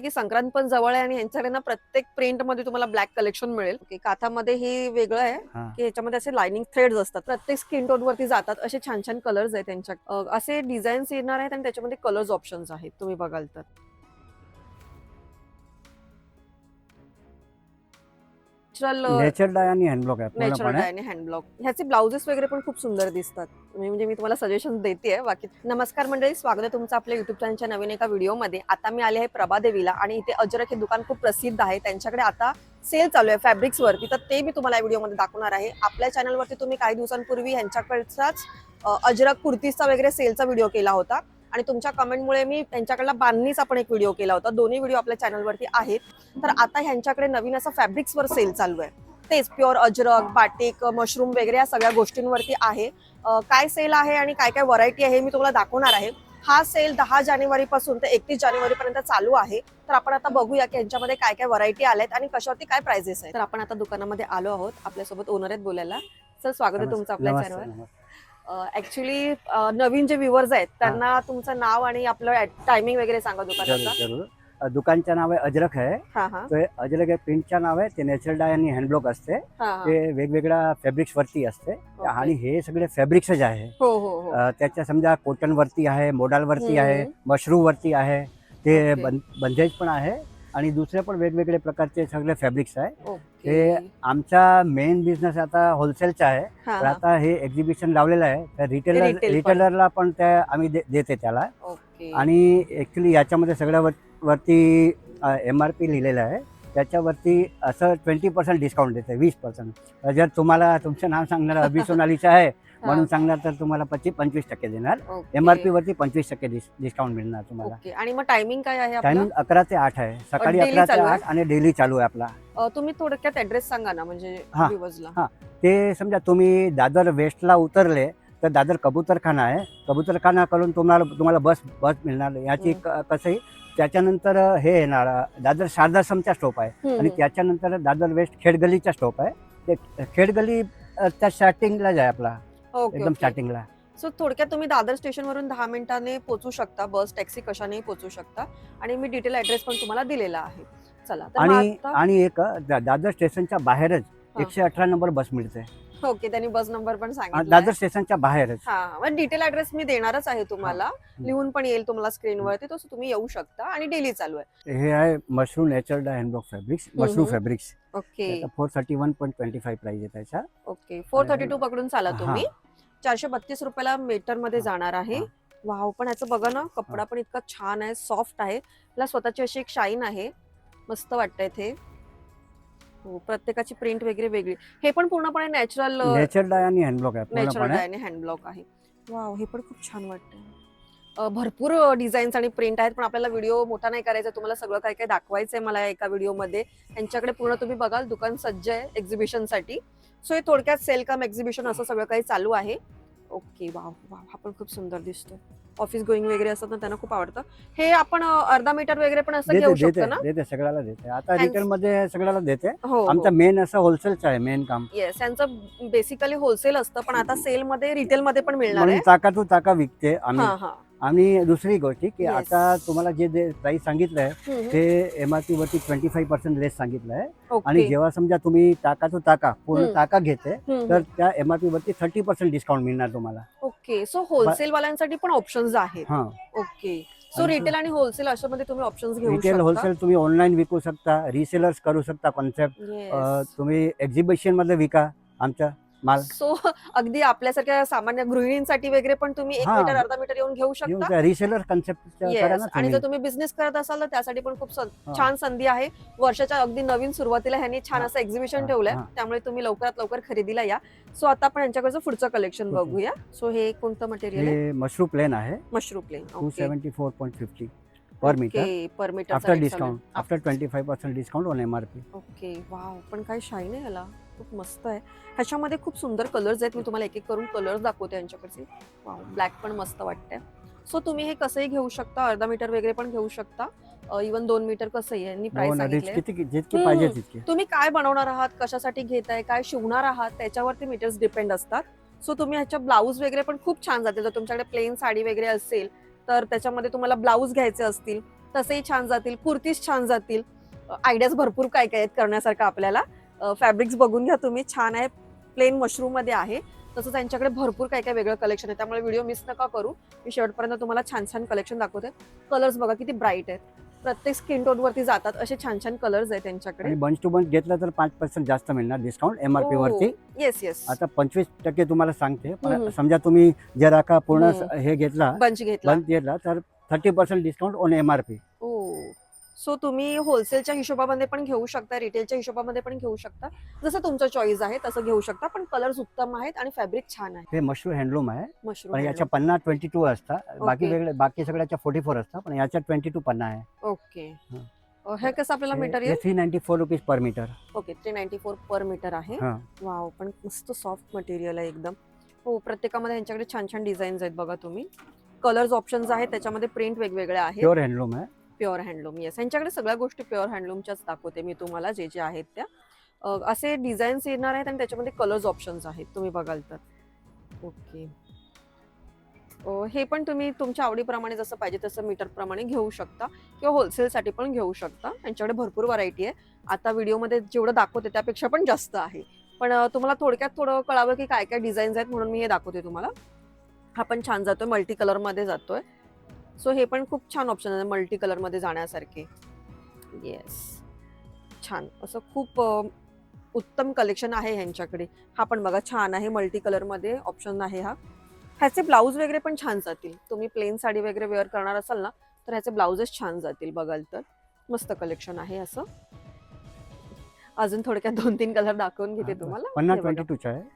की संक्रांत पण जवळ आहे आणि यांच्याकडे ना प्रत्येक प्रिंटमध्ये तुम्हाला ब्लॅक कलेक्शन मिळेल. ओके काथामध्ये हे वेगळं आहे की ह्याच्यामध्ये असे लाइनिंग थ्रेड्स असतात. प्रत्येक स्किन टोन वरती जातात असे छान छान कलर्स आहेत त्यांच्या. असे डिझाईन्स येणार आहेत आणि त्याच्यामध्ये कलर्स ऑप्शन्स आहेत तुम्ही बघाल तर. नॅचरल नेचर डाय आणि हँडब्लॉक आहे नॅचरल पूर्णपणे. आणि हँडब्लॉक ह्याचे ब्लाउजेस वगैरे पण खूप सुंदर दिसतात. मी- म्हणजे मी तुम्हाला सजेशन देते बाकी नमस्कार मंडळी स्वागत आहे तुमचं आपल्या युट्यूब चॅनलच्या नवीन एका व्हिडिओमध्ये आता मी आले आहे प्रभादेवीला आणि इथे अजरक हे दुकान खूप प्रसिद्ध आहे. त्यांच्याकडे आता सेल चालू आहे फॅब्रिक्स वरती. तर ते मी तुम्हाला या व्हिडिओमध्ये दाखवणार आहे. आपल्या चॅनलवरती तुम्ही काही दिवसांपूर्वी ह्यांच्याकडचाच अ, अजरक कुर्तीजचा वगैरे सेलचा व्हिडिओ केला होता. आणि तुमच्या कमेंटमुळे मी त्यांच्याकडला बांधणीचा पण एक व्हिडिओ केला होता. दोन्ही व्हिडिओ आपल्या चॅनलवरती आहेत. तर आता ह्यांच्याकडे नवीन असं फॅब्रिक्सवर सेल चालू आहे. तेच प्युअर अजरक बाटिक मशरूम वगैरे या सगळ्या गोष्टींवरती आहे. काय सेल आहे आणि काय काय व्हरायटी आहे मी तुम्हाला दाखवणार आहे. हा सेल दहा जानेवारी पासून ते एकतीस जानेवारी पर्यंत चालू आहे. तर आपण आता बघूया की यांच्यामध्ये काय काय व्हरायटी आल्यात आणि कशावरती काय प्राइजेस आहेत. तर आपण आता दुकानामध्ये आलो आहोत. आपल्यासोबत ओनर आहेत बोलायला. सर स्वागत आहे तुमचं आपल्या चॅनलवर. ऍक्च्युली नवीन जे व्ह्युअर्स आहेत त्यांना तुमचं नाव आणि आपलं टायमिंग वगैरे सांगा दुकानाचा. जरूर दुकानचं नाव आहे अजरक आहे. हा हा. ते अजरक हे प्रिंटचं नाव आहे ते नेचर डाय आणि हँडब्लॉक असते. हा हा. ते वेगवेगळ्या फॅब्रिक्स वरती असते. ओके. आणि हे सगळे फॅब्रिक्सच आहे. हो हो हो. अ, त्याच्या समजा कॉटन वरती आहे मोडाल वरती हम्म. आहे मशरूम वरती आहे ते ओके. बं- बंदेज पण आहे. आणि दुसरे पण वेगवेगळे प्रकारचे सगळे फॅब्रिक्स आहे. हे आमचा मेन बिझनेस आता होलसेलचा आहे. तर. आता हे एक्झिबिशन लावलेलं आहे. तर रिटेलर. रिटेलरला पण. त्या आम्ही देते त्याला. आणि ऍक्च्युली याच्यामध्ये सगळ्या वर- वरती एम आर पी लिहिलेलं आहे. त्याच्यावरती असं ट्वेंटी पर्सेंट डिस्काउंट देते वीस पर्सेंट जर तुम्हाला तुमचं नाव सांगणार अभि सोनालीचं आहे म्हणून सांगणार तर तुम्हाला पच्चीस पंचवीस टक्के देणार. ओके. एम आर पी वरती पंचवीस टक्के डिस्काउंट मिळणार तुम्हाला. ओके. आणि मग टायमिंग काय आहे आपलं? टायमिंग अकरा ते आठ आहे. सकाळी daily अकरा ते चालू आहे? आठ आणि डेली चालू आहे आपला. अ, तुम्ही थोडक्यात ऍड्रेस सांगा ना म्हणजे हा. ते समजा तुम्ही दादर वेस्टला उतरले तर दादर कबूतरखाना आहे. कबूतरखाना करून तुम्हाला तुम्हाला बस बस मिळणार. याची क- कसंही त्याच्यानंतर हे येणार दादर शारदाश्रमचा स्टॉप आहे. आणि हम्म. त्याच्यानंतर दादर वेस्ट खेडगलीचा स्टॉप आहे. ते खेडगली अ, त्या स्टार्टिंगलाच आहे आपला. ओके, एकदम. स्टार्टिंगला सो थोडक्यात तुम्ही दादर स्टेशन वरून दहा मिनिटाने पोहोचू शकता बस टॅक्सी कशानेही पोहोचू शकता आणि मी डिटेल ऍड्रेस पण तुम्हाला दिलेला आहे चला तर मग आणि आता- आणि एक दा- दादर स्टेशनच्या बाहेरच. एकशे अठरा नंबर बस मिळते ओके त्यांनी बस नंबर पण सांगितला दादर स्टेशनच्या बाहेरच. हा डिटेल ऍड्रेस मी देणारच आहे तुम्हाला. लिहून पण येईल तुम्हाला स्क्रीनवरती तसं तुम्ही येऊ शकता आणि डेली चालू आहे. हे आहे mushroom nature handblock fabrics mushroom. Fabrics okay. Four thirty one point twenty five price आहे त्याचा. ओके फोर थर्टी टू पकडून चाला. तुम्ही. चारशे बत्तीस रुपयाला मीटरमध्ये. जाणार आहे. वाव पण याचं बघा ना कपडा पण इतका छान आहे सॉफ्ट आहे. त्याला स्वतःची अशी एक शाईन आहे. मस्त वाटतंय ते. हो प्रत्येकाची प्रिंट वगैरे वेगळी. हे पण पूर्णपणे नॅचरल नेचर डाय आणि हँडब्लॉक आहे नॅचरल पूर्णपणे. आणि हँडब्लॉक आहे. वाव हे पण खूप छान वाटतंय. अ, भरपूर डिझाईन्स आणि प्रिंट आहेत पण आपल्याला व्हिडिओ मोठा नाही करायचा तुम्हाला सगळं काय काय दाखवायचंय मला या एका व्हिडिओमध्ये यांच्याकडे पूर्ण तुम्ही बघाल दुकान सज्ज आहे एक्झिबिशनसाठी. सो हे थोडक्यात सेल कम एक्झिबिशन असं सगळं काही चालू आहे. ओके वाव वाव हा पण खूप सुंदर दिसतो ऑफिस गोईंग वगैरे असतात ना त्यांना खूप आवडतं. हे आपण अर्धा मीटर वगैरे पण असं घेऊ देते शकतो ना? देते सगळ्याला देते. आता रिटेल मध्ये सगळ्याला देते. हो आमचं मेन असं होलसेलचं आहे मेन काम. येस यांचं बेसिकली होलसेल असतं पण आता सेल मध्ये रिटेल मध्ये पण मिळणार म्हणून आहे. चाका टू चाका विकते आम्ही. हा हा. आणि दुसरी गोष्टी की Yes. आता तुम्हाला जे प्राइस सांगितलंय हम्म, हम्म. ते एम आर पी वरती ट्वेंटी फाईव्ह पर्सेंट लेस सांगितलंय आणि ओके जेव्हा समजा तुम्ही टाका टू टाका पूर्ण हम्म. टाका घेते हम्म, तर त्या एम आर पी वरती थर्टी पर्सेंट डिस्काउंट मिळणार तुम्हाला. ओके सो होलसेल वाल्यांसाठी पण ऑप्शन्स आहेत. हा. ओके सो आणि रिटेल आणि होलसेल अशा मध्ये तुम्ही ऑप्शन्स घेऊ रिटेल शकता. होलसेल तुम्ही ऑनलाईन विकू शकता रिसेलर्स करू शकता कॉन्सेप्ट Yes. तुम्ही एक्झिबिशनमध्ये विका आमच्या. माल. सो अगदी आपल्यासारख्या सामान्य गृहिणींसाठी वगैरे पण तुम्ही एक हा. मीटर अर्धा मीटर येऊन घेऊ शकता. Reseller concept Yes. आणि जर तुम्ही बिझनेस करत असाल तर त्यासाठी पण खूप सं- हा. छान संधी आहे. वर्षाच्या अगदी नवीन सुरुवातीला ह्यांनी छान. असं एक्झिबिशन हा. ठेवलंय. हा. त्यामुळे तुम्ही लवकरात लवकर खरेदीला या. सो आता आपण यांच्याकडचं पुढचं कलेक्शन. बघूया. सो हे कोणतं मटेरियल आहे? हे मशरूम प्लेन आहे. Mushroom plain. Two seventy four point fifty per metre per metre after discount after twenty five percent discount on M R P okay. Wow. पण काय शाईन आहे ह्याला खूप मस्त आहे. ह्याच्यामध्ये खूप सुंदर कलर्स आहेत. मी तुम्हाला एक एक करून कलर्स दाखवते यांच्याकडचे. ब्लॅक पण मस्त वाटतंय. सो तुम्ही हे कसंही घेऊ शकता. अर्धा मीटर वगैरे पण घेऊ शकता. इवन दोन मीटर कसंही यांनी प्राइस सांगितले. पाहिजे तितके. तुम्ही काय बनवणार आहात? कशासाठी घेताय? काय शिवणार आहात? त्याच्यावरती मीटर्स डिपेंड असतात. सो तुम्ही ह्याच्या ब्लाऊज वगैरे पण खूप छान जाते जर तुमच्याकडे प्लेन साडी वगैरे असेल तर त्याच्यामध्ये तुम्हाला ब्लाऊज घ्यायचे असतील तसेही छान जातील. कुर्तीज छान जातील. आयडियाज भरपूर काय काय आहेत करण्यासारखं आपल्याला. फॅब्रिक्स बघून घ्या. तुम्ही छान आहे. प्लेन मशरूममध्ये आहे. तसंच त्यांच्याकडे भरपूर काय काय वेगळं कलेक्शन आहे. त्यामुळे व्हिडिओ मिस नका करू. मी शेवटपर्यंत तुम्हाला छान छान कलेक्शन दाखवते. कलर्स बघा किती ब्राईट आहेत. प्रत्येक स्किन टोन वरती जातात असे छान छान कलर्स आहेत त्यांच्याकडे. बंच टू बंच घेतलं तर पाच पर्सेंट जास्त मिळणार डिस्काउंट एम आर पी वरती. येस येस आता पंचवीस टक्के तुम्हाला सांगते. समजा तुम्ही जर का पूर्ण. हे घेतला बंच घेतला. बंच घेतला तर thirty percent discount on M R P oh so तुम्ही होलसेलच्या हिशोबामध्ये पण घेऊ शकता रिटेलच्या हिशोबामध्ये पण घेऊ शकता. जसं तुमचं चॉईस आहे तसं घेऊ शकता पण कलर्स उत्तम आहेत आणि फॅब्रिक छान आहे. हे मशरूम हँडलूम आहे. पण मशरूम याच्या पन्ना ट्वेंटी टू असतात. बाकी. वेगळे बाकी सगळ्याच्या फोर्टी फोर असतात पण याच्या ट्वेंटी टू पन्ना आहे. ओके हे. कसं आपल्याला material three ninety four rupees per metre okay three ninety four per metre आहे. हा. वाव पण मस्त सॉफ्ट मटेरियल आहे एकदम. हो प्रत्येकामध्ये यांच्याकडे छान छान डिझाईन्स आहेत बघा तुम्ही. कलर्स ऑप्शन्स आहेत त्याच्यामध्ये प्रिंट वेगवेगळे आहेत. प्युअर हँडलूम आहे. Pure handloom. येस यांच्याकडे सगळ्या गोष्टी प्युअर हँडलूमच्याच दाखवते मी तुम्हाला जे जे आहेत त्या. असे डिझाईन्स येणार आहेत आणि त्याच्यामध्ये कलर्स ऑप्शन्स आहेत तुम्ही बघाल तर. ओके. हे पण तुम्ही तुमच्या आवडीप्रमाणे जसं पाहिजे तसं मीटरप्रमाणे घेऊ शकता किंवा होलसेलसाठी पण घेऊ शकता. यांच्याकडे भरपूर व्हरायटी आहे. आता व्हिडिओमध्ये जेवढं दाखवते त्यापेक्षा पण जास्त आहे. पण तुम्हाला थोडक्यात थोडं कळावं की काय काय डिझाईन्स आहेत म्हणून मी हे दाखवते तुम्हाला. हा पण छान जातोय मल्टी कलरमध्ये जातोय. सो हे पण खूप छान ऑप्शन आहे मल्टी कलरमध्ये जाण्यासारखे. येस छान. असं खूप उत्तम कलेक्शन आहे ह्यांच्याकडे. हा पण बघा छान आहे मल्टी कलरमध्ये ऑप्शन आहे हा. ह्याचे ब्लाऊज वगैरे पण छान जातील. तुम्ही प्लेन साडी वगैरे वेअर करणार असाल ना तर ह्याचे ब्लाउजेस छान जातील बघाल तर. मस्त कलेक्शन आहे असं. अजून थोडक्यात दोन तीन कलर दाखवून घेते तुम्हाला.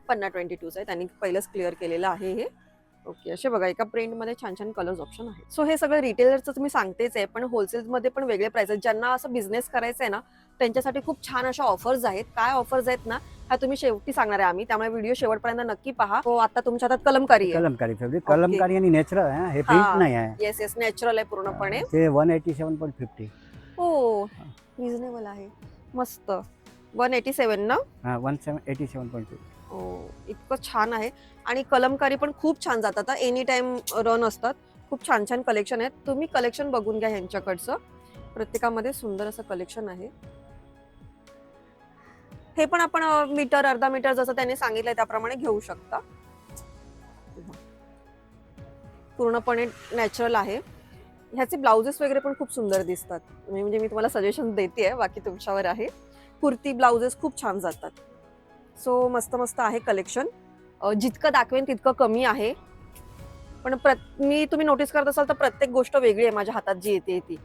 पन्ना ट्वेंटी टूच आहे. त्यांनी पहिलंच क्लिअर केलेलं आहे हे. ओके असे बघा एका प्रिंटमध्ये छान छान कलर्स ऑप्शन आहेत. सो हे सगळं रिटेलरचं मी सांगतेच आहे पण होलसेलमध्ये पण वेगळे प्राइस आहेत. ज्यांना असं बिझनेस करायचं आहे ना त्यांच्यासाठी खूप छान अशा ऑफर्स आहेत. काय ऑफर्स आहेत ना ह्या तुम्ही शेवटी सांगणार आहे आम्ही. त्यामुळे व्हिडिओ शेवटपर्यंत नक्की पहा. हो आता तुमच्या हातात कलमकारी आहे. कलमकारी फॅब्रिक. कलमकारी आणि नॅचरल आहे हे. हा. प्रिंट नाही आहे. येस येस नॅचरल आहे पूर्णपणे. ते one eighty seven point fifty हो रिझनेबल आहे. मस्त. वन एटी सेवन ना? हा one seven eighty seven point fifty हो इतकं छान आहे. आणि कलमकारी पण खूप छान जातात एनी टाइम रन असतात. खूप छान छान कलेक्शन आहेत. तुम्ही कलेक्शन बघून घ्या ह्यांच्याकडचं. प्रत्येकामध्ये सुंदर असं कलेक्शन आहे. हे पण आपण मीटर अर्धा मीटर जसं त्यांनी सांगितलंय त्याप्रमाणे घेऊ शकता. पूर्णपणे नॅचरल आहे. ह्याचे ब्लाउजेस वगैरे पण खूप सुंदर दिसतात. म्हणजे मी तुम्हाला सजेशन देते बाकी तुमच्यावर आहे. कुर्ती ब्लाउजेस खूप छान जातात. सो मस्त मस्त आहे कलेक्शन. जितकं दाखवेन तितकं कमी आहे. पण प्रत मी तुम्ही नोटीस करत असाल तर प्रत्येक गोष्ट वेगळी आहे माझ्या हातात जी येते ती.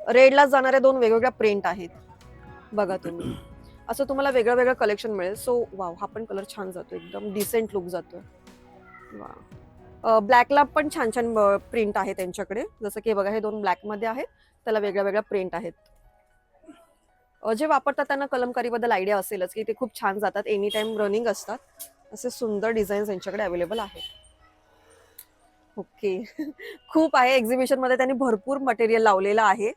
रेडला जाणाऱ्या दोन वेगवेगळ्या प्रिंट आहेत. बघा तुम्ही. असं तुम्हाला वेगळं वेगळं कलेक्शन मिळेल. सो वाव हा पण कलर छान जातो एकदम डिसेंट लुक जातो वा ब्लॅकला पण छान छान प्रिंट आहे त्यांच्याकडे. जसं की बघा हे दोन ब्लॅकमध्ये आहेत त्याला वेगळ्या वेगळ्या प्रिंट आहेत. जे वापरतात त्यांना कलमकारीबद्दल आयडिया असेलच की ते खूप छान जातात. एनी टाइम रनिंग असतात. असे सुंदर डिझाईन्स यांच्याकडे अवेलेबल आहेत. ओके खूप आहे. एक्झिबिशनमध्ये त्यांनी भरपूर मटेरियल लावलेलं आहे.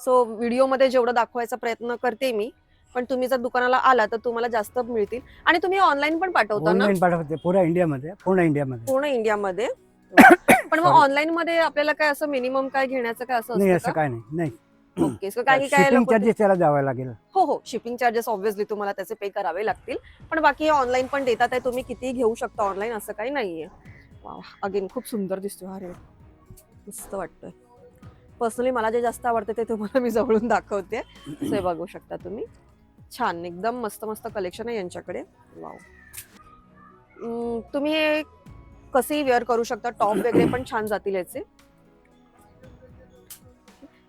सो व्हिडिओमध्ये जेवढं दाखवायचा प्रयत्न करते मी पण तुम्ही जर दुकानाला आला तर तुम्हाला जास्त मिळतील. आणि तुम्ही ऑनलाईन पण पाठवता ना? पाठवते. पुऱ्या इंडियामध्ये पूर्ण इंडियामध्ये पूर्ण इंडियामध्ये पण मग. ऑनलाईन मध्ये आपल्याला काय असं मिनिमम काय घेण्याचं काय असं असं? काय नाही. ओके सो काही काय शिपिंग लोकं- चार्जेस त्याला द्यावे लागेल. हो हो शिपिंग चार्जेस ऑब्व्हियसली तुम्हाला त्याचे पे करावे लागतील. पण बाकी ऑनलाईन पण देतात आहे तुम्ही कितीही घेऊ शकता ऑनलाईन असं काही नाहीये. अगेन खूप सुंदर दिसतो हा रेड मस्त वाटतोय. पर्सनली मला जे जास्त आवडते ते तुम्हाला मी जवळून दाखवते. हे बघू शकता तुम्ही. छान एकदम मस्त मस्त कलेक्शन आहे यांच्याकडे. वाव तुम्ही हे कसेही वेअर करू शकता? टॉप वगैरे पण छान जातील याचे.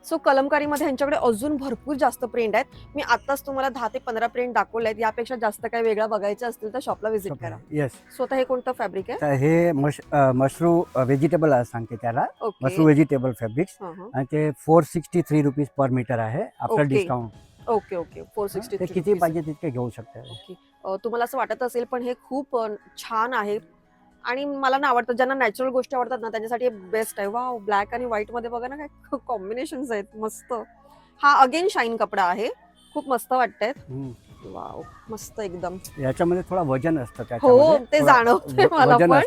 सो कलमकारीमध्ये यांच्याकडे अजून भरपूर जास्त प्रिंट आहेत. मी आताच तुम्हाला दहा ते पंधरा प्रिंट दाखवले आहेत. यापेक्षा जास्त काही वेगळा बघायचं असतील तर शॉपला व्हिजिट करा. येस स्वतः हे कोणतं फॅब्रिक आहे? तर हे मश मशरू व्हेजिटेबल सांगते त्याला. Mashru vegetable fabrics. आणि ते four sixty three rupees per metre आहे. After Okay. Discount okay okay four sixty ते किती पाहिजे तितके घेऊ शकता. तुम्हाला असं वाटत असेल पण हे खूप अ, छान आहे. आणि मला ना आवडतं ज्यांना नॅचरल गोष्टी आवडतात ना त्यांच्यासाठी बेस्ट आहे. वा ब्लॅक आणि व्हाईटमध्ये बघा ना काय कॉम्बिनेशन आहेत मस्त. हा अगेन शाईन कपडा आहे. खूप मस्त वाटतंय. हम्म. वाव मस्त एकदम. याच्यामध्ये थोडा वजन असतं हो, ते व- मला पण.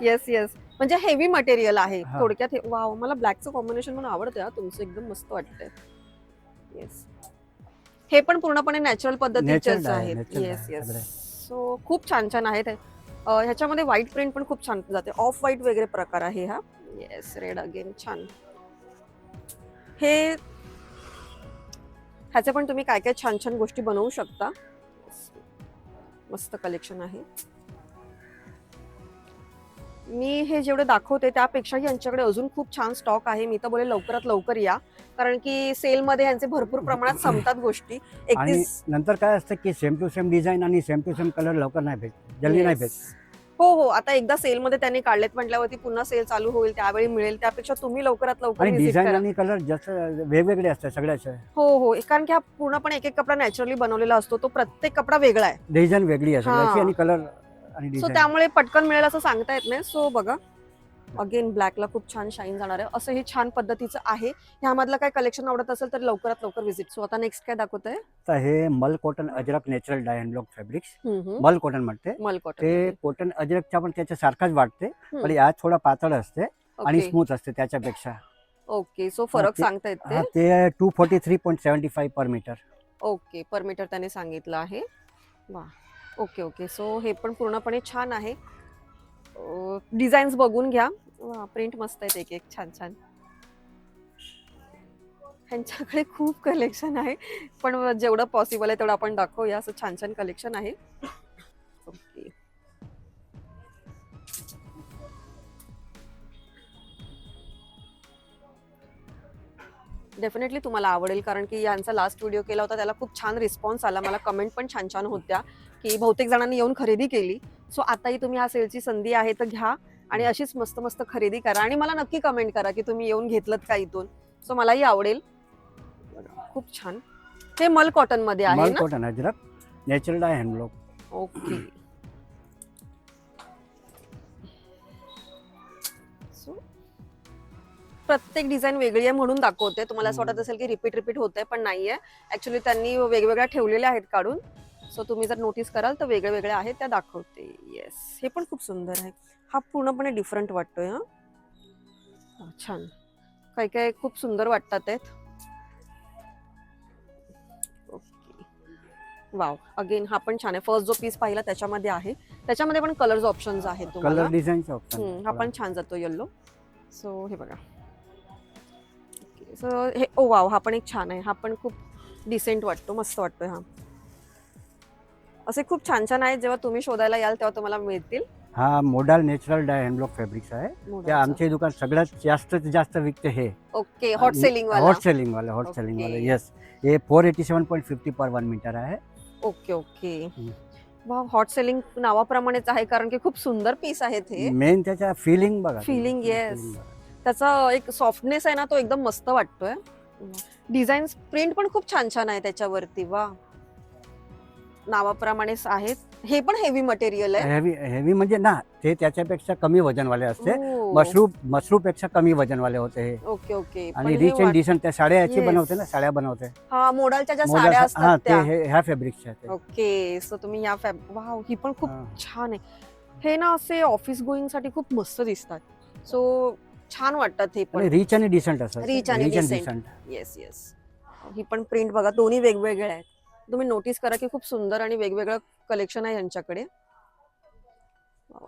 येस येस म्हणजे हेवी मटेरियल आहे. थोडक्यात वाव मला ब्लॅकचं कॉम्बिनेशन पण आवडतं तुमचं एकदम मस्त वाटतंय. येस हे पण पूर्णपणे नॅचरल पद्धतीचेच आहे, आहेत. Yes yes. सो खूप छान छान आहेत ह्याच्यामध्ये व्हाईट प्रिंट पण खूप छान जाते. ऑफ व्हाईट वगैरे प्रकार आहे हा. येस रेड अगेन छान. हे ह्याचे पण तुम्ही काय काय छान छान गोष्टी बनवू शकता. मस्त कलेक्शन आहे. मी हे जेवढे दाखवते त्यापेक्षाही यांच्याकडे अजून खूप छान स्टॉक आहे. मी तर बोले लवकरात लवकर या. कारण की सेलमध्ये यांचे भरपूर प्रमाणात संपतात गोष्टी. आणि एकतीस नंतर काय असतं की सेम टू सेम डिझाईन आणि सेम टू सेम कलर लवकर नाही भेट जल्दी नाही. भेट. हो हो. आता एकदा सेलमध्ये त्यांनी काढलेत म्हटल्यावरती पुन्हा सेल चालू होईल त्यावेळी मिळेल. त्यापेक्षा तुम्ही लवकरात लवकर आणि visit डिझाईन करा. आणि कलर जास्त वेगवेगळे असतात सगळ्याचे. हो हो. कारण की हा पूर्णपणे एक एक कपडा नॅचरली बनवलेला असतो. तो प्रत्येक कपडा वेगळा आहे. डिझाईन वेगळी आहे हा. सगळ्याची आणि कलर आणि सो त्यामुळे पटकन मिळेल असं सांगता येत नाही. सो बघा. अगेन ब्लॅकला खूप छान शाईन जाणार आहे. असं हे छान पद्धतीचं आहे. ह्यामधलं काय कलेक्शन आवडत असेल तर लवकरात लवकर व्हिजिट सो आता नेक्स्ट काय दाखवत आहे हे mul cotton ajrakh natural dye block fabrics mul cotton म्हणते. मल ते कॉटन कॉटन अजरकच्या पण त्याच्या सारखाच वाटते. पण यात थोडा पातळ असते आणि स्मूथ असते त्याच्यापेक्षा. ओके सो फरक सांगता येते ते two forty three point seventy five per metre okay per metre त्याने सांगितलं आहे. वा ओके ओके. सो हे पण पूर्णपणे छान आहे. डिझाईन्स बघून घ्या. वा प्रिंट मस्त आहेत एक एक छान छान ह्यांच्याकडे खूप कलेक्शन आहे. पण जेवढं पॉसिबल आहे तेवढं आपण दाखवूया. असं छान छान कलेक्शन आहे. डेफिनेटली तुम्हाला आवडेल कारण की यांचा लास्ट व्हिडिओ केला होता त्याला खूप छान रिस्पॉन्स आला. मला कमेंट पण छान छान होत्या की बहुतेक जणांनी येऊन खरेदी केली. सो आताही तुम्ही हा सेलची संधी आहे तर घ्या आणि अशीच मस्त मस्त खरेदी करा. आणि मला नक्की कमेंट करा की तुम्ही येऊन घेतलं का इथून. सो मलाही आवडेल. खूप छान. हे मल कॉटनमध्ये आहे मल ना? Cotton ajrakh natural and block okay प्रत्येक डिझाईन वेगळी आहे म्हणून दाखवते. तुम्हाला असं वाटत. असेल की रिपीट रिपीट होते पण नाहीये. ऍक्च्युली त्यांनी वेगवेगळ्या ठेवलेल्या आहेत काढून. सो तुम्ही जर नोटीस कराल तर वेगळे वेगळे आहेत त्या दाखवते. येस हे पण खूप सुंदर आहे. हा पूर्णपणे डिफरंट वाटतोय हा. छान. काही काही खूप सुंदर वाटतात आहेत. ओके वाव अगेन हा पण छान आहे. फर्स्ट जो पीस पाहिला त्याच्यामध्ये आहे. त्याच्यामध्ये पण कलर्स ऑप्शन्स आहेत तुम्हाला. कलर डिझाईनचे हम्म, हा पण छान जातो येल्लो सो हे बघा. सो हे ओ वाव हा पण एक छान आहे. हा पण खूप डिसेंट वाटतो मस्त वाटतोय हा. असे खूप छान छान आहेत जेव्हा तुम्ही शोधायला याल तेव्हा तुम्हाला मिळतील. हा modal natural dye and block fabrics आहे. ते मोडाचं. आमचे दुकान सगळ्यात जास्त जास्त विकते हे. ओके हॉट सेलिंग वाला. हॉट सेलिंग वाला हॉट सेलिंग वाला. येस हे four eighty seven point fifty per one metre आहे. Okay okay. वा हॉट सेलिंग नावाप्रमाणेच आहे कारण की खूप सुंदर पीस आहेत हे. मेन त्याच्या फिलिंग बघा Feeling, yes. त्याचा एक सॉफ्टनेस आहे ना तो एकदम मस्त वाटतोय. डिझाईन प्रिंट पण खूप छान छान आहे त्याच्यावरती. वा. नावाप्रमाणेच आहेत. हे पण हेवी मटेरियल आहे. हेवी हेवी म्हणजे ना ते त्याच्यापेक्षा कमी वजनवाले असते. मशरू मशरू पेक्षा कमी वजनवाले होते हे. Okay okay. आणि हे रिच अँड डिसेंट त्या साड्या याची. बनवते ना साड्या बनवते. हा मोडालच्या ज्या साड्या हा असतात ते त्या. हे- ह्या फॅब्रिकच्या ते. ओके सो तुम्ही या फॅब वाव ही पण खूप हा. छान आहे. हे ना असे ऑफिस गोईंगसाठी खूप मस्त दिसतात. सो छान वाटतात हे आणि पण. रिच आणि डिसेंट असतात आणि rich decent. Decent yes yes ही पण प्रिंट बघा दोन्ही वेगवेगळे आहेत. तुम्ही नोटीस करा की खूप सुंदर आणि वेगवेगळं कलेक्शन आहे यांच्याकडे.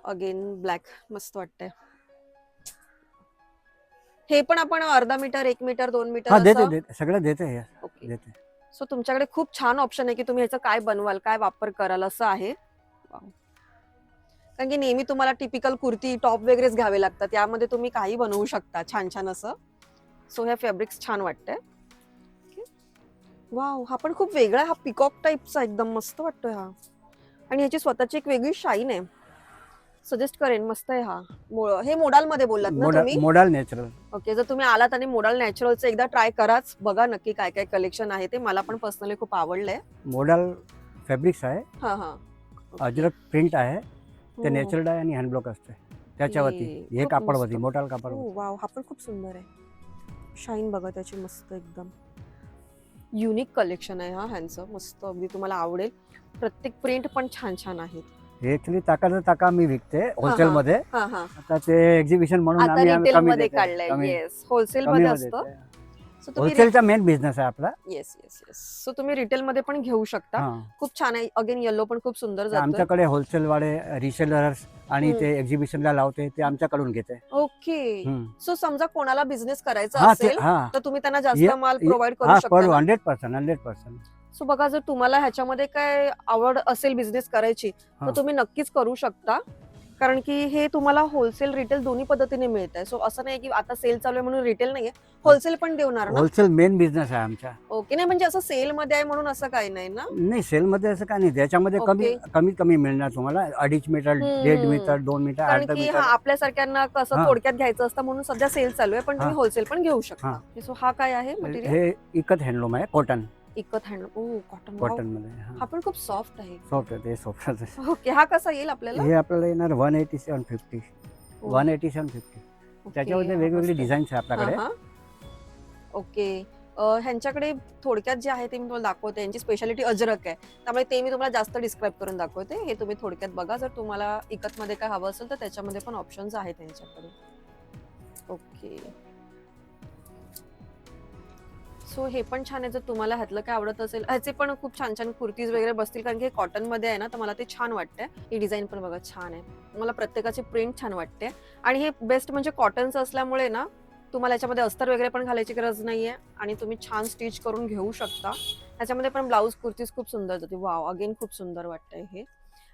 अगेन ब्लॅक मस्त वाटतंय. हे पण आपण अर्धा मीटर एक मीटर दोन हा मीटर देते. सगळं देते हे ओके देते. सो तुमच्याकडे खूप छान ऑप्शन आहे की तुम्ही ह्याचं काय बनवाल काय वापर कराल असं आहे. Wow. कारण की नेहमी तुम्हाला टिपिकल कुर्ती टॉप वगैरेच घ्यावे लागतात. यामध्ये तुम्ही काही बनवू शकता छान छान असं. सो ह्या फॅब्रिक्स छान वाटतंय. वाव हा पण खूप वेगळा. हा पिकॉक टाईपचा एकदम मस्त वाटतोय हा. आणि ह्याची स्वतःची एक वेगळी शाईन आहे. सजेस्ट करेन मस्त आहे हा. मो- हे मोडाल मध्ये बोललात ना मोडाल तुम्ही? मोडाल नॅचरल ओके जर तुम्ही आलात आणि मोडाल नॅचरलचं एकदा ट्राय कराच बघा नक्की काय काय कलेक्शन आहे ते. मला पण पर्सनली खूप आवडलंय. मोडाल फॅब्रिक्स आहे. हा हा. अजरक प्रिंट आहे. ते हो. नॅचरल डाय आणि हँडब्लॉक असते त्याच्यावरती. हे हे कापडवरती मस्त. मोठाल कापडवरती हो वाव हा पण खूप सुंदर आहे. शाईन बघा त्याची मस्त एकदम. युनिक कलेक्शन आहे हा ह्यांचं मस्त. अगदी तुम्हाला आवडेल. प्रत्येक प्रिंट पण छान छान आहेत. हे ऍक्च्युली ताकाचं ताका मी विकते होलसेल मध्ये. हा हा. आता ते एक्झिबिशन म्हणून आम्ही कमी मध्ये देते. काढलंय कमी- येस होलसेल मध्ये असतं. सो तुम्ही होलसेलचा मेन बिझनेस आहे आपला. येस येस येस सो तुम्ही रिटेल मध्ये पण घेऊ शकता. हा. खूप छान आहे. अगेन येलो पण खूप सुंदर जातो. आमच्याकडे होलसेल वाले रिसेलर्स आणि. ते एक्झिबिशनला लावते ते आमच्याकडून घेते. ओके. हम्म. सो समजा कोणाला बिझनेस करायचा हा ते असेल हा. तर तुम्ही त्यांना जास्त ये- माल ये- प्रोव्हाइड करू शकता hundred percent hundred percent so बघा जर तुम्हाला ह्याच्यामध्ये काय आवड असेल बिझनेस करायची हा. तर तुम्ही नक्कीच करू शकता. कारण की हे तुम्हाला होलसेल रिटेल दोन्ही पद्धतीने मिळत आहे सो असं नाही की आता सेल चालू आहे म्हणून रिटेल नाहीये होलसेल पण देणार ना होलसेल मेन बिझनेस आहे आमचा ओके नाही म्हणजे असं सेल मध्ये आहे म्हणून असं काही नाही ना नाही सेल मध्ये असं काय नाही त्याच्यामध्ये कमी. कमीत कमी मिळणार तुम्हाला अडीच मीटर. दीड मीटर दोन मीटर कारण अर्धा की हा मीटर आपल्यासारख्यांना कसं हा. थोडक्यात घ्यायचं असतं म्हणून सध्या सेल चालू आहे पण तुम्ही हा. होलसेल पण घेऊ शकता हा. सो हा काय आहे मटेरियल हे इकत हँडलूम आहे कॉटन इकत हँड ओ कॉटन कॉटनमध्ये हा. पण खूप सॉफ्ट आहे. सॉफ्ट आहे ते सॉफ्ट ओके हा कसा येईल आपल्याला? हे आपल्याला येणार one eighty seven fifty one eighty seven fifty त्याच्यामध्ये वेगवेगळी. डिझाईन्स आहे आपल्याकडे. ओके ह्यांच्याकडे थोडक्यात जे आहे ते मी तुम्हाला दाखवते. यांची स्पेशालिटी अजरक आहे. त्यामुळे ते मी तुम्हाला जास्त डिस्क्राईब करून दाखवते. हे तुम्ही थोडक्यात बघा. जर तुम्हाला इकत मध्ये काय हवं असेल तर त्याच्यामध्ये पण ऑप्शन्स आहेत त्यांच्याकडे ओके सो हे पण छान आहे. जर तुम्हाला ह्यातलं काय आवडत असेल ह्याचे पण खूप छान छान कुर्तीज वगैरे बसतील. कारण की हे कॉटनमध्ये आहे ना तर मला ते छान वाटतंय. ही डिझाईन पण बघा छान आहे. मला प्रत्येकाची प्रिंट छान वाटते. आणि हे बेस्ट म्हणजे कॉटनचं असल्यामुळे ना तुम्हाला याच्यामध्ये अस्तर वगैरे पण घालायची गरज नाहीये. आणि तुम्ही छान स्टिच करून घेऊ शकता. ह्याच्यामध्ये पण ब्लाऊज कुर्तीज खूप सुंदर जाते वाव अगेन खूप सुंदर वाटतंय हे.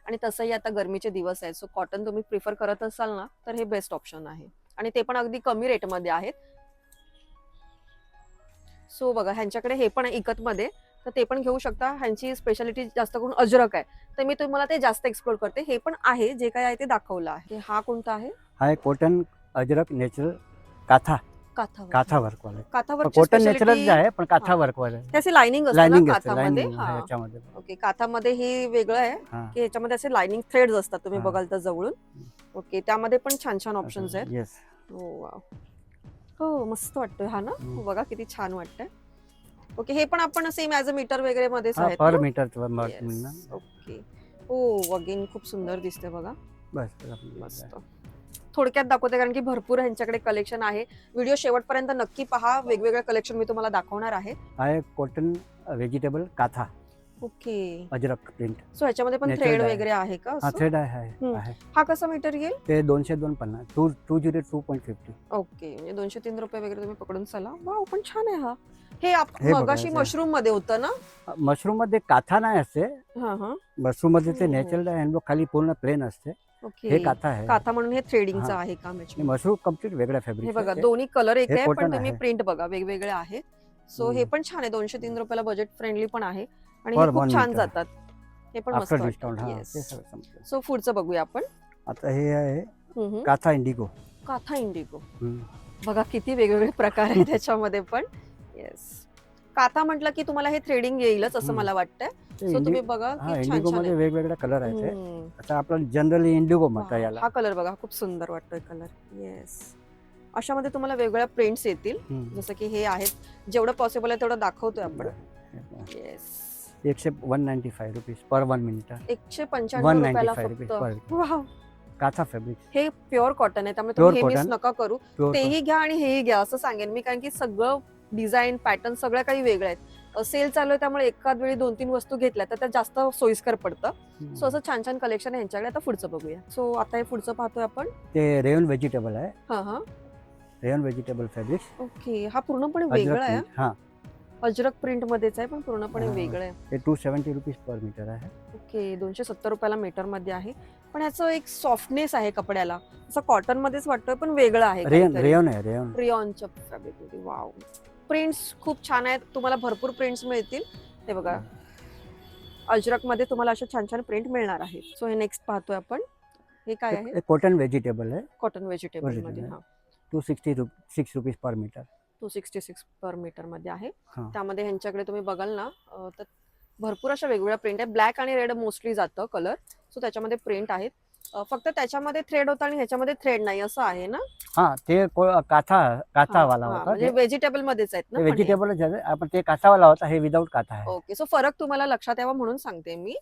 आणि तसंही आता गरमीचे दिवस आहेत. सो कॉटन तुम्ही प्रिफर करत असाल ना तर हे बेस्ट ऑप्शन आहे. आणि ते पण अगदी कमी रेटमध्ये आहेत. सो बघा ह्यांच्याकडे हे पण आहे इकतमध्ये. तर ते पण घेऊ शकता. ह्यांची स्पेशालिटी जास्त करून अजरक आहे. तर मी तुम्हाला ते जास्त एक्सप्लोर करते. हे पण आहे जे काय आहे ते दाखवलं आहे. हा कोणता आहे? हा एक cotton Ajrak natural katha. Katha katha work वाला. काथावर कॉटन नॅचरल जे आहे पण काथा. वर्क वाला त्याचे लाइनिंग असते लाइनिंग काथामध्ये? हा. ओके काथामध्ये हे वेगळं आहे की ह्याच्यामध्ये असे लाइनिंग थ्रेड्स असतात तुम्ही. बघाल तर जवळून. ओके त्यामध्ये पण छान छान ऑप्शन्स आहेत. येस हो मस्त वाटतोय हा ना? हम्म. बघा किती छान वाटतंय. ओके हे पण आपण सेम ऍज अ मीटर वगैरे मध्येच हा आहेत पर ना? मीटर ओके हो अगेन खूप सुंदर दिसते बघा. बस बस आपलं मस्त. थोडक्यात दाखवते कारण की भरपूर ह्यांच्याकडे कलेक्शन आहे. व्हिडिओ शेवटपर्यंत नक्की पहा. वेगवेगळे कलेक्शन मी तुम्हाला दाखवणार आहे. हा एक cotton vegetable katha. Okay. Ajrakh print so ह्याच्यामध्ये पण थ्रेड. वगैरे आहे का हा? थ्रेड आहे आहे- हा कसा मीटर येईल? ते दोनशे दोन पन्नास two two zero two point fifty okay. म्हणजे दोनशे तीन रुपये वगैरे तुम्ही पकडून चला. वाव पण छान आहे हा. हे हे मगाशी हे. मशरूममध्ये होतं ना? मशरूममध्ये काथा नाही असते हा हा. मशरूममध्ये ते हो. नॅचरल हँडवर्क खाली पूर्ण प्लेन असते. ओके. हे काथा आहे. काथा म्हणून हे थ्रेडिंगचं हा. आहे याच्यामध्ये. मशरूम कंप्लीट वेगळ्या हे फॅब्रिक बघा दोन्ही कलर एक हे आहे पण तुम्ही. प्रिंट बघा वेगवेगळे आहेत. सो हे. पण छान आहे. दोनशे तीन रुपयाला बजेट फ्रेंडली पण आहे. आणि For हे खूप छान meter. जातात. हे पण मस्त डिस्काउंट हा येस ते सगळं संपलं. सो पुढचं बघूया आपण. आता हे आहे हम्म. काथा इंडिगो काथा इंडिगो हम्म. बघा किती वेगवेगळे प्रकार आहेत त्याच्यामध्ये पण. येस काथा म्हटलं की तुम्हाला हे थ्रेडिंग येईलच असं हम्म. मला वाटतंय. ते सो तुम्ही इंडि- बघा हा की छान इंडिगो छानमध्ये आहे वेगवेगळे कलर आहेत ते. हम्म. आता आपण जनरली इंडिगो म्हणतो याला हा कलर बघा खूप सुंदर वाटतोय कलर येस अशामध्ये तुम्हाला वेगवेगळ्या प्रिंट्स येतील. हम्म. जसं की हे आहेत. जेवढं पॉसिबल आहे तेवढं दाखवतोय आपण. येस एकशे one ninety five rupees per one minute. एकशे पंच्याण्णव वन रुपयाला नाईन्टी फाय रुपीज फक्त. Per wow. काथा फॅब्रिक हे प्युअर कॉटन आहे त्यामुळे Pure तुम्ही हे मिस cotton. नका करू. तेही घ्या आणि हेही घ्या असं सांगेन मी कारण की सगळं डिझाईन पॅटर्न सगळं काही वेगळं आहेत. सेल चालू आहे त्यामुळे एकाच वेळी दोन तीन वस्तू घेतल्या तर त्या जास्त सोयीस्कर पडतं. सो असं छान छान कलेक्शन आहे यांच्याकडे. आता पुढचं बघूया. सो आता हे पुढचं पाहतोय आपण. ते रेयन व्हेजिटेबल आहे. हा हा. रेयन व्हेजिटेबल फॅब्रिक ओके हा पूर्णपणे वेगळा आहे हा. अजरक प्रिंट मध्येच आहे पण पूर्णपणे हा. वेगळं आहे. ते two seventy rupees per metre आहे. ओके दोनशे सत्तर रुपयाला मीटरमध्ये आहे. पण ह्याचं एक सॉफ्टनेस आहे कपड्याला. असं कॉटन मध्येच वाटतोय पण वेगळं आहे रेयन आहे रेयन रिऑनच्या फॅब्रिकमध्ये वाव प्रिंट्स खूप छान आहेत. तुम्हाला भरपूर प्रिंट्स मिळतील. हे बघा. अजरकमध्ये तुम्हाला अशा छान छान प्रिंट मिळणार आहे. सो हे नेक्स्ट पाहतोय आपण. हे काय आहे? कॉटन व्हेजिटेबल आहे. कॉटन व्हेजिटेबलमध्ये. हा. Two sixty six rupees per metre two sixty six per मीटरमध्ये आहे. हा. त्यामध्ये ह्यांच्याकडे तुम्ही बघाल ना अं, तर भरपूर अशा वेगवेगळ्या प्रिंट आहे ब्लॅक आणि रेड मोस्टली जातं कलर सो त्याच्यामध्ये प्रिंट आहेत. अं, फक्त त्याच्यामध्ये थ्रेड होता आणि ह्याच्यामध्ये थ्रेड नाही असं आहे ना? हा ते को- काथा काथावाला हा, होता. म्हणजे व्हेजिटेबल मध्येच आहेत ना पण हे? व्हेजिटेबलच आहे. आपण ते काथावाला होता हे विदाऊट काथा आहे. ओके सो फरक तुम्हाला लक्षात यावा म्हणून सांगते मी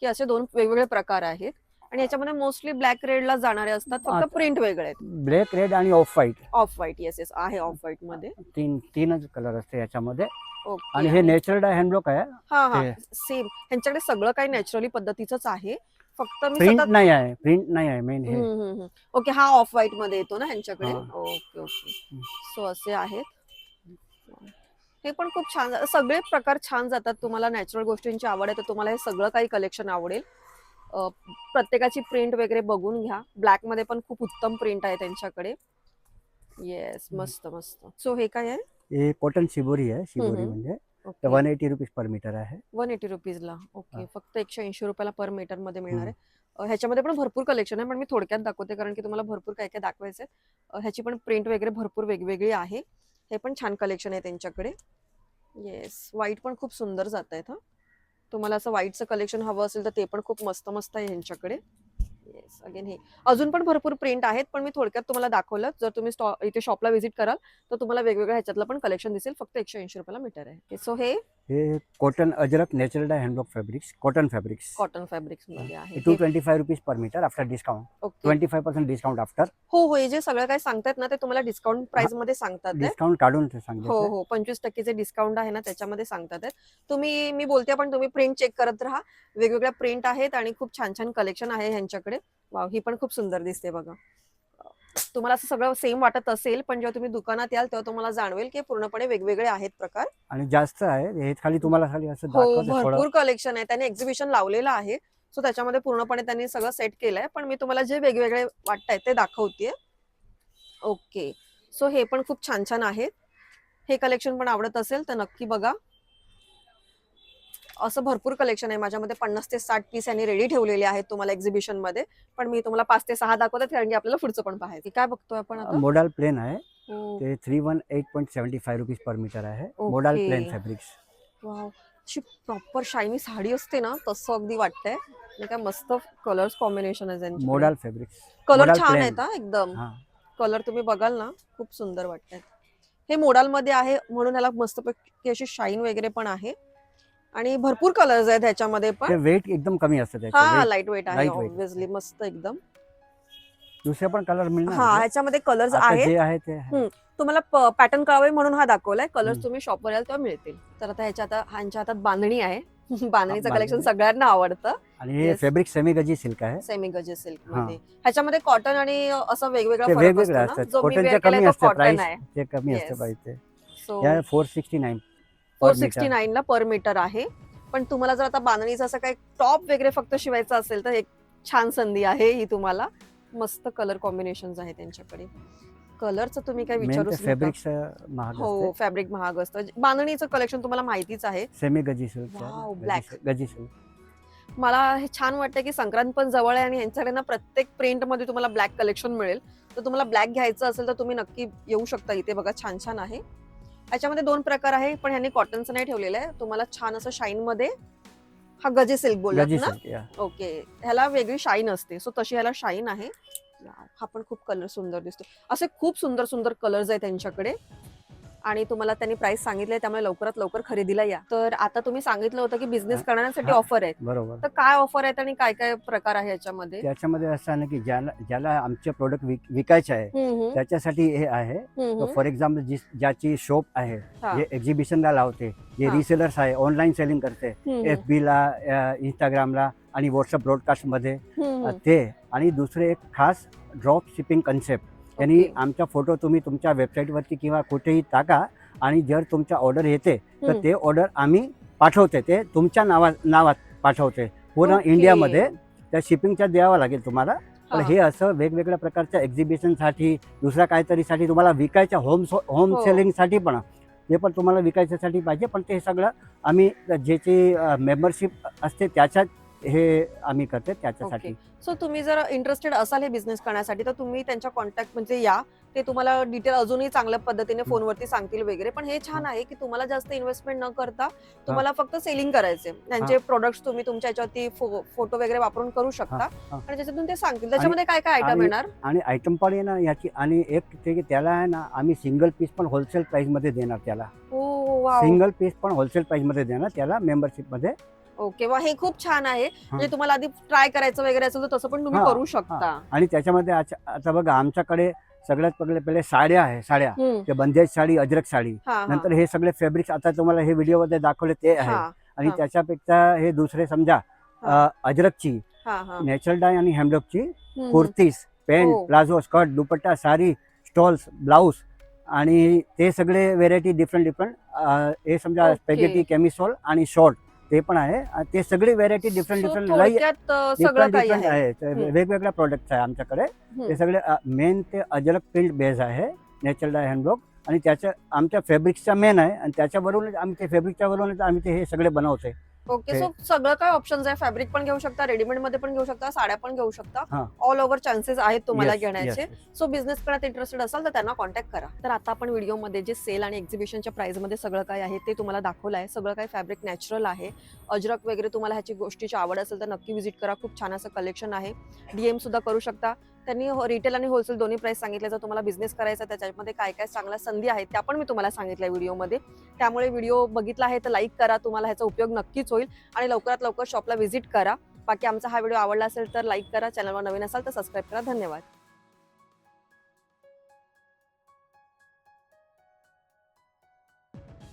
की असे दोन वेगवेगळे प्रकार आहेत. आणि याच्यामध्ये मोस्टली ब्लॅक रेडला जाणारे असतात. फक्त प्रिंट वेगळे आहेत. ब्लॅक रेड आणि off white. Off white yes yes आहे ऑफ व्हाईटमध्ये. तीन तीनच कलर असते याच्यामध्ये. ओके आणि हे नॅचरल हँडवर्क आहे हा? हा सेम ह्यांच्याकडे सगळं काही नॅचरली पद्धतीचंच आहे. फक्त मी प्रिंट सतत नाही आहे. प्रिंट नाही आहे मेन हे. ओके हा ऑफ व्हाईटमध्ये येतो ना ह्यांच्याकडे? हा. Okay okay. सो असे आहेत. हे पण खूप छान सगळे प्रकार छान जातात. तुम्हाला नॅचरल गोष्टींची आवड आहे तर तुम्हाला हे सगळं काही कलेक्शन आवडेल. प्रत्येकाची प्रिंट वगैरे बघून घ्या. ब्लॅकमध्ये पण खूप उत्तम प्रिंट आहे त्यांच्याकडे. येस मस्त मस्त. सो हे काय आहे? हे कॉटन शिबोरी आहे. शिबोरी. म्हणजे one eighty rupees per metre आहे. वन एटी रुपीजला ओके. फक्त एकशे ऐंशी रुपयाला पर मीटरमध्ये मिळणार. आहे. ह्याच्यामध्ये पण भरपूर कलेक्शन आहे पण मी थोडक्यात दाखवते कारण की तुम्हाला भरपूर काय काय दाखवायचं आहे. ह्याची पण प्रिंट वगैरे भरपूर वेगवेगळी आहे. हे पण छान कलेक्शन आहे त्यांच्याकडे. येस व्हाईट पण खूप सुंदर जात आहेत हा. तुम्हाला असं व्हाईटचं कलेक्शन हवं असेल तर ते पण खूप मस्त मस्त आहे ह्यांच्याकडे. येस अगेन हे. अजून पण भरपूर प्रिंट आहेत पण मी थोडक्यात तुम्हाला दाखवलं. जर तुम्ही स्टॉ इथे शॉपला व्हिजिट कराल तर तुम्हाला वेगवेगळ्या ह्याच्यातलं पण कलेक्शन दिसेल. फक्त एकशे ऐंशी रुपयाला मीटर आहे. सो हे हे cotton ajrakh natural handwork fabrics cotton fabrics cotton फॅब्रिक्समध्ये आहे two twenty five rupees per metre after discount okay twenty five percent discount after हो हो हे जे सगळं काही सांगतायत ना ते तुम्हाला डिस्काउंट प्राइसमध्ये सांगतात. डिस्काउंट काढून ते हो सांगितलं हो पंचवीस टक्केचे डिस्काउंट आहे ना त्याच्यामध्ये सांगतात. तुम्ही मी बोलते पण तुम्ही प्रिंट चेक करत राहा. वेगवेगळ्या प्रिंट आहेत आणि खूप छान छान कलेक्शन आहे ह्यांच्याकडे. वाव ही पण खूप सुंदर दिसते बघा. तुम्हाला असं सगळं सेम वाटत असेल पण जेव्हा तुम्ही दुकानात याल तेव्हा तुम्हाला जाणवेल की पूर्णपणे वेगवेगळे आहेत प्रकार. आणि जास्त आहे हे खाली तुम्हाला खाली असं हो दाखवते भरपूर कलेक्शन आहे. त्यांनी एक्झिबिशन लावलेलं आहे. सो त्याच्यामध्ये पूर्णपणे त्यांनी सगळं सेट केलंय. पण मी तुम्हाला जे वेगवेगळे वाटतायत ते दाखवतेय. ओके सो हे पण खूप छान छान आहेत. हे कलेक्शन पण आवडत असेल तर नक्की बघा. असं भरपूर कलेक्शन आहे. माझ्यामध्ये पन्नास ते साठ पीस यांनी रेडी ठेवलेले आहेत तुम्हाला एक्झिबिशनमध्ये. पण मी तुम्हाला पाच ते सहा दाखवते कारण की आपल्याला पुढचं पण पाहायचं काय बघतोय आपण मोडाल प्लेन आहे. हो, ते three one eight point seventy five rupees per metre आहे. मोडाल. प्लेन फॅब्रिक्स वाव अशी प्रॉपर शायनी साडी असते ना तसं अगदी वाटतंय. काय मस्त कलर्स कॉम्बिनेशन आहे. मोडाल फॅब्रिक्स कलर छान. आहेत एकदम. कलर तुम्ही बघाल ना खूप सुंदर वाटतात हे मोडाल मध्ये आहे म्हणून ह्याला मस्तपैकी अशी शाईन वगैरे पण आहे. आणि भरपूर कलर्स आहेत ह्याच्यामध्ये पण वेट एकदम कमी असतं हा लाइट वेट आहे light weight. ऑब्विसली मस्त एकदम दुसरे पण कलर हा मिळणार ह्याच्यामध्ये कलर्स आता आहेत जे आहे ते आहे. हम्म. तुम्हाला पॅटर्न कळावे म्हणून हा दाखवलाय कलर्स हम्म. तुम्ही शॉपवर याल तेव्हा मिळतील तर आता ह्याच्या आता ह्यांच्या हातात बांधणी आहे बांधणीचं बांधणी. कलेक्शन सगळ्यांना आवडतं आणि हे Yes. Fabric semi gaji silk आहे सेमी गजे सिल्क हा. मध्ये ह्याच्यामध्ये कॉटन आणि असं वेगवेगळा ते फरक वेगवेगळे असतो ना असतात जो मी केलाय कमी तो असते कॉटन प्राइस आहे ते कमी Yes. प्राइस ते सो या four sixty nine four sixty nine ला पर मीटर आहे. पण तुम्हाला जर आता बांधणीचं असं काही टॉप वगैरे फक्त शिवायचं असेल तर एक छान संधी आहे ही तुम्हाला. मस्त कलर कॉम्बिनेशन आहे त्यांच्याकडे कलरचं तुम्ही काय. फॅब्रिक्स महाग हो फॅब्रिक महाग असतं. बांधणीचं कलेक्शन तुम्हाला माहितीच आहे. सेमी गजी black. गजी मला हे छान वाटतं की संक्रांत पण जवळ आहे आणि यांच्याकडे ना प्रत्येक प्रिंटमध्ये तुम्हाला ब्लॅक कलेक्शन मिळेल. तर तुम्हाला ब्लॅक घ्यायचं असेल तर तुम्ही नक्की येऊ शकता. इथे बघा छान छान आहे. याच्यामध्ये दोन प्रकार आहे पण ह्यांनी कॉटनचं नाही ठेवलेलं आहे. तुम्हाला छान असं शाईन मध्ये हा गजे सिल्क गजी या ओके ह्याला वेगळी शाईन असते. सो तशी ह्याला शाईन आहे. हा पण खूप कलर सुंदर दिसतो असे खूप सुंदर सुंदर कलर्स आहेत त्यांच्याकडे. आणि तुम्हाला त्यांनी प्राइस सांगितले त्यामुळे लवकरात लवकर खरेदीला या तर आता तुम्ही सांगितलं होतं की बिझनेस. करण्यासाठी. ऑफर आहेत बरोबर तर काय ऑफर आहेत आणि काय काय प्रकार आहे याच्यामध्ये त्याच्यामध्ये असं आहे ना की ज्याला ज्याला आमचे प्रोडक्ट विकायचे आहे हम्म, त्याच्यासाठी हे आहे हम्म, हम्म. फॉर एक्झाम्पल जी ज्याची शॉप आहे हा. जे एक्झिबिशनला लावते जे हा. रिसेलर्स आहे ऑनलाईन सेलिंग करते हम्म, एफ बीला इंस्टाग्रामला आणि व्हॉट्सअप ब्रॉडकास्टमध्ये हम्म, हम्म. ते आणि दुसरे एक खास ड्रॉप शिपिंग कन्सेप्ट त्यांनी. आमचा फोटो तुम्ही तुमच्या वेबसाईटवरती किंवा कुठेही टाका आणि जर तुमचा ऑर्डर येते तर. ते ऑर्डर आम्ही पाठवते ते तुमच्या नावा नावात पाठवते पूर्ण. इंडियामध्ये त्या शिपिंगच्या द्यावं लागेल तुम्हाला पण हा. असं वेगवेगळ्या प्रकारच्या एक्झिबिशनसाठी दुसऱ्या काहीतरीसाठी तुम्हाला विकायच्या होम होम हो. सेलिंगसाठी पण ते पण तुम्हाला विकायच्यासाठी पाहिजे पण ते सगळं आम्ही ज्याची मेंबरशिप असते त्याच्यात हे आम्ही करते त्याच्यासाठी. सो तुम्ही जर इंटरेस्टेड असाल हे बिझनेस करण्यासाठी तर तुम्ही त्यांच्या कॉन्टॅक्ट म्हणजे या. ते तुम्हाला डिटेल अजूनही चांगल्या पद्धतीने फोनवरती सांगतील वगैरे. पण हे छान आहे की तुम्हाला जास्त इन्व्हेस्टमेंट न करता तुम्हाला फक्त सेलिंग करायचे त्यांचे प्रोडक्ट्स तुम्ही तुमच्या याच्यावरती फोटो वगैरे वापरून करू शकता. आणि त्याच्यातून ते सांगतील. त्याच्यामध्ये काय काय आयटम येणार? आणि आयटम पण ना याची. आणि एक ते त्याला आहे ना आम्ही सिंगल पीस पण होलसेल प्राइसमध्ये देणार त्याला. सिंगल पीस पण होलसेल प्राइसमध्ये देणार त्याला मेंबरशिपमध्ये. ओके वा हे खूप छान आहे म्हणजे तुम्हाला आधी ट्राय करायचं वगैरे असेल तर तसं पण तुम्ही हा, करू शकता आणि त्याच्यामध्ये आच- आता बघा आमच्याकडे सगळ्यात पहिले पहिले साड्या आहे साड्या हम्म. ते बंदेज साडी अजरक साडी हा, हा. नंतर हे सगळे फॅब्रिक्स आता तुम्हाला हे व्हिडिओमध्ये दाखवले ते आहे हा, आणि हा. त्याच्यापेक्षा हे दुसरे समजा हा. अ, अजरकची हा, हा. नॅचरल डाय आणि हॅमडॉकची हम्म, कुर्तीस हो. Pant palazzo skirt dupatta sari stoles blouse आणि ते सगळे व्हेरायटी डिफरंट डिफरंट हे समजा. स्पेगेटी केमिसोल आणि शॉर्ट ते पण आहे. आणि ते सगळे व्हेरायटी डिफरंट डिफरंट लई थोडक्यात अं, सगळं डिफरंट काही डिफरंट आहे. आहे. ते हम्म. वेगवेगळ्या प्रोडक्ट्स आहे आमच्याकडे. हम्म. ते सगळे मेन ते अजरक प्रिंट बेस आहे नॅचरल डाय हँडवर्क आणि त्याच्या आमच्या फॅब्रिक्सचा मेन आहे. आणि त्याच्यावरूनच आम्ही ते फॅब्रिकच्या वरूनच आम्ही ते हे सगळे बनवतोय. ओके सो सगळं काय ऑप्शन्स आहे? फॅब्रिक पण घेऊ शकता रेडीमेडमध्ये पण घेऊ शकता साड्या पण घेऊ शकता. ऑल ओव्हर चान्सेस आहेत तुम्हाला घेण्याचे. सो बिझनेस करण्यात इंटरेस्टेड असाल तर त्यांना कॉन्टॅक्ट करा. तर आता आपण व्हिडिओमध्ये जे सेल आणि एक्झिबिशनच्या प्राइसमध्ये सगळं काय आहे ते तुम्हाला दाखवलं आहे. सगळं काय फॅब्रिक नॅचरल आहे. अजरक वगैरे तुम्हाला ह्याची गोष्टीची आवड असेल तर नक्की व्हिजिट करा. खूप छान असं कलेक्शन आहे. डीएम सुद्धा करू शकता. त्यांनी हो- रिटेल आणि होलसेल दोन्ही प्राइस सांगितले. जर तुम्हाला बिझनेस करायचा आहे, त्याच्यामध्ये काय काय चांगल्या संधी आहेत त्या पण मी तुम्हाला सांगितल्या व्हिडिओमध्ये त्यामुळे व्हिडिओ बघितला आहे तर लाईक करा. तुम्हाला ह्याचा उपयोग नक्कीच होईल. आणि लवकरात लवकर शॉपला व्हिजिट करा. बाकी आमचा हा व्हिडिओ आवडला असेल तर लाईक करा. चॅनलवर नवीन असाल तर सबस्क्राईब करा. धन्यवाद.